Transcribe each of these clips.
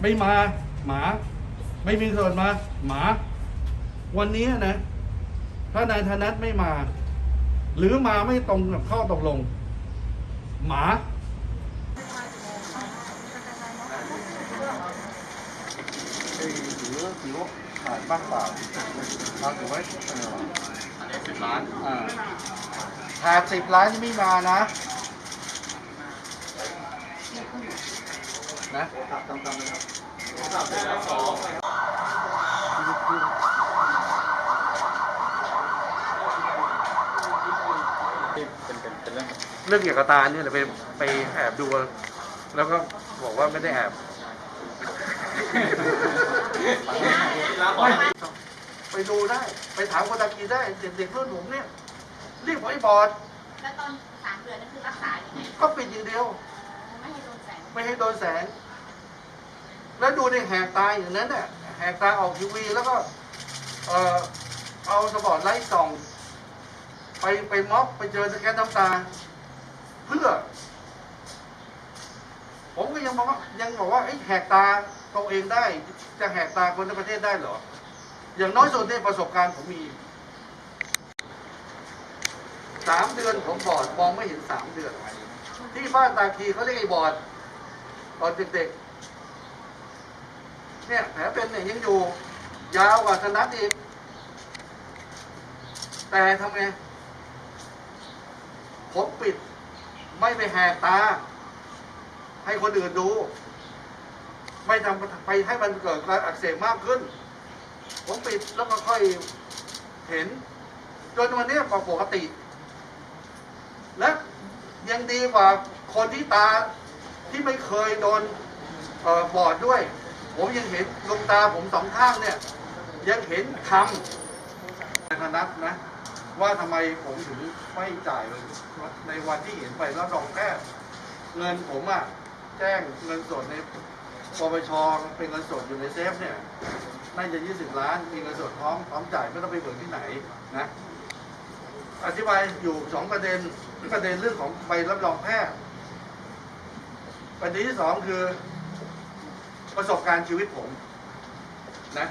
ไม่มาหมา ไม่มีส่วนมา หมา วันนี้นะ ถ้านายธนัทไม่มา หรือมาไม่ตรงกับข้อตกลง หมาเอ้ยถือถือว่าขาดบ้างเปล่าครับถือไว้เอออันนี้สิบล้านอ่าขาดสิบล้านที่ไม่มานะนะจำจำเลยครับ เป็นเป็นเป็นเรื่องเรื่องเกี่ยวกับตาเนี่ยเดี๋ยวไปไปแอบดู แล้วก็บอกว่าไม่ได้แอบไปดูได้ ไปถามคนตะกี้ได้เด็กๆรุ่นผมเนี่ยรีบไว้บอร์ดแล้วตอนสามเดือนนั่นคือรักษาอย่างไงก็ปิดอย่างเดียว ไม่ให้โดนแสง ไม่ให้โดนแสง แล้วดูในแหกตาอย่างนั้นเนี่ยแหกตาออกทีวีแล้วก็ เอ่อเอาสปอตไลท์ส่อง ไปไปม็อบไปเจอสแกนน้ำตา เพื่อ ผมก็ยังบอกว่ายังบอกว่าไอ้แหกตาตัวเองได้ จะแหกตาคนในประเทศได้เหรอ อย่างน้อยสุดในประสบการณ์ผมมีสามเดือนผมบอดมองไม่เห็นสามเดือน ที่บ้านตาคีเขาเรียกไอ้บอดตอนเด็กๆเนี่ยแผลเป็นเนี่ยยังอยู่ ยาวกว่าธนัทอีกแต่ทำไง ผมปิด ไม่ไปแหกตา ให้คนอื่นดู ไม่ทำไปให้มันเกิดการอักเสบมากขึ้น ผมปิดแล้วก็ค่อยเห็น จนวันนี้ก็ปกติ และยังดีกว่าคนที่ตาที่ไม่เคยโดนออบอดด้วย ผมยังเห็นดวงตาผมสองข้างเนี่ย ยังเห็นคำในพนักนะ ว่าทำไมผมถึงไม่จ่ายในวันที่เห็นไปรับรองแพทย์เงินผมอะแจ้งเงินสดในปปชเป็นเงินสดอยู่ในเซฟเนี่ยน่าจะ 20 ล้าน มีเงินสดพร้อมพร้อมจ่ายไม่ต้องไปเบิกที่ไหนนะ อธิบายอยู่สองประเด็นประเด็นเรื่องของใบรับรองแพทย์ประเด็นที่สองคือประสบการณ์ชีวิตผมนะ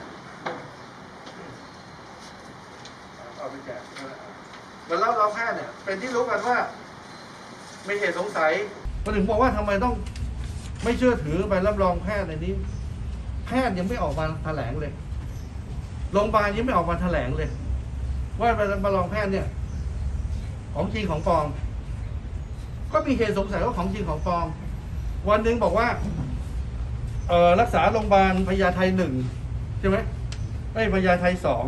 เอาไปแจกใบรับรองแพทย์เนี่ยเป็นที่รู้กันว่าไม่เหตุสงสัยมาถึงบอกว่าทำไมต้องไม่เชื่อถือใบรับรองแพทย์ในนี้ แพทย์ยังไม่ออกมาแถลงเลยโรงพยาบาลยังไม่ออกมาแถลงเลย ว่าใบรับรองแพทย์เนี่ย ของจริงของปลอมก็มีเหตุสงสัยว่าของจริงของปลอมวันหนึ่งบอกว่าเออรักษาโรงพยาบาลพญาไทหนึ่งใช่ไหมไม่พญาไทสอง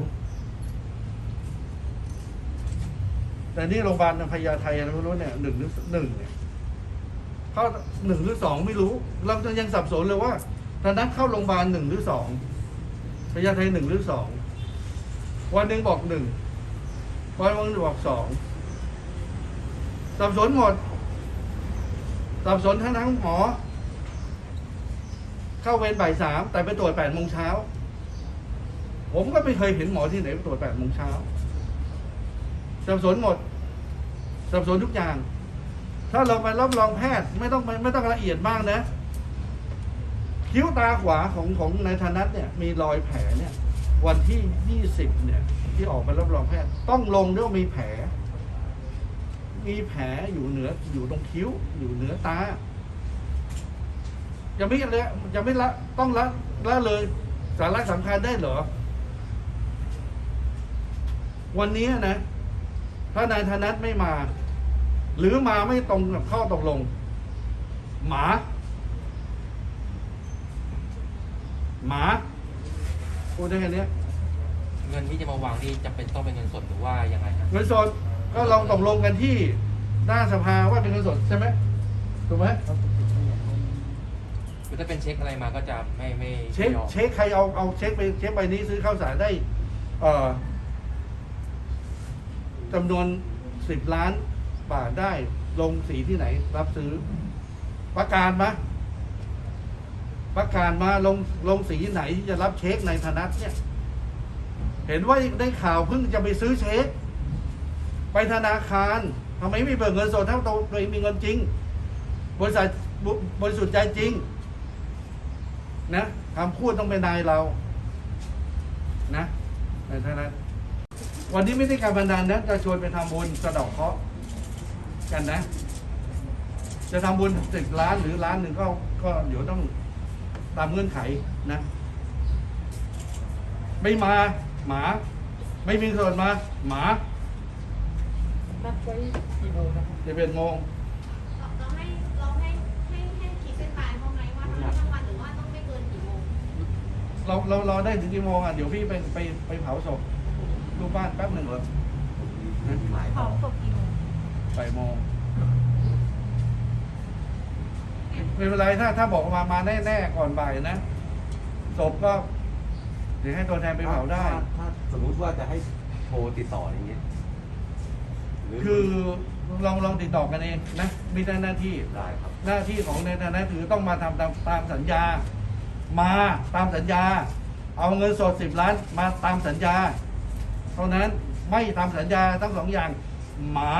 แต่นี่โรงพยาบาลพญาไทยอะไรไม่รู้เนี่ยหนึ่งหรือหนึ่งเนี่ยเข้าหนึ่งหรือสองไม่รู้ เรายังสับสนเลยว่าตอนนั้นเข้าโรงพยาบาลหนึ่งหรือสองพญาไทยหนึ่งหรือสองวันหนึ่งบอกหนึ่งวันวันบอกสองสับสนหมดสับสนทั้งทั้งหมอ เข้าเวรบ่ายสามแต่ไปตรวจแปดโมงเช้าผมก็ไม่เคยเห็นหมอที่ไหนไปตรวจแปดโมงเช้า สับสนหมด สับสนทุกอย่าง ถ้าเราไปรับรองแพทย์ไม่ต้องไม่ต้องละเอียดมากนะ คิ้วตาขวาของของนายธนัทเนี่ย มีรอยแผลเนี่ย วันที่ยี่สิบเนี่ย ที่ออกไปรับรองแพทย์ ต้องลงด้วยมีแผล มีแผลอยู่เหนืออยู่ตรงคิ้ว อยู่เหนือตายังไม่เลยยังไม่ละต้องละละเลยสาระสำคัญได้เหรอ วันนี้นะ ถ้านายธนัทไม่มา หรือมาไม่ตรงกับข้อตกลง หมา หมาพูดได้แค่เนี้ยเงินที่จะมาวางนี่จะเป็นต้องเป็นเงินสดหรือว่ายังไงฮะเงินสดก็ลองตกลงกันที่หน้าสภาว่าเป็นเงินสดใช่ไหมถูกไหมคือถ้าเป็นเช็คอะไรมาก็จะไม่ไม่เช็คไม่ยอมเช็คใครเอาเอาเช็คไปเช็คใบนี้ซื้อข้าวสารได้ เอ่อ จำนวนสิบล้านบาทได้ลงสีที่ไหน รับซื้อ ประกาศมาประกาศมาลงลงสีไหนที่จะรับเช็คในธนัทเนี่ย เห็นว่าได้ข่าวเพิ่งจะไปซื้อเช็ค ไปธนาคารทำไมไม่เบิกเงินสดถ้าตัวเองมีเงินจริง บริษัทบบริสุทธิ์ใจจริง นะคำพูดต้องเป็นนายเรา นะในเท่านั้น วันนี้ไม่ได้การพนันนะจะชวนไปทำบุญสะเดอกเคราะห์กันนะ จะทำบุญสิบล้านหรือล้านหนึ่งก็ก็เดี๋ยวต้องตามเงื่อนไขนะ ไม่มาหมา ไม่มีส่วนมา หมานัดไว้กี่โมงครับจะเป็นโมงเราให้เราให้ให้ให้ขีดเส้นตายเขาไหมว่าต้องทั้งวันหรือว่าต้องไม่เกินกี่โมงเราเรารอได้ถึงกี่โมงอะเดี๋ยวพี่ไปไปไปเผาศพ ลูกบ้านแป๊บหนึ่งเหรอเผาศพกี่โมงบ่ายโมงไม่เป็นไรถ้าถ้าบอกมามาแน่แน่ๆก่อนบ่ายนะศพก็เดี๋ยวให้ตัวแทนไปเผาได้ ถ้ถ้าสมมุติว่าจะให้โทรติดต่ออย่างเงี้ยหรืคือลองลองติดต่อกันเองนะมีหน้าที่ ได้ครับ หน้าที่ของในฐานะถือต้องมาทำตามตามสัญญา มาตามสัญญา เอาเงินสดสิบล้านมาตามสัญญา เท่านั้นไม่ทำสัญญาทั้งสองอย่างหมา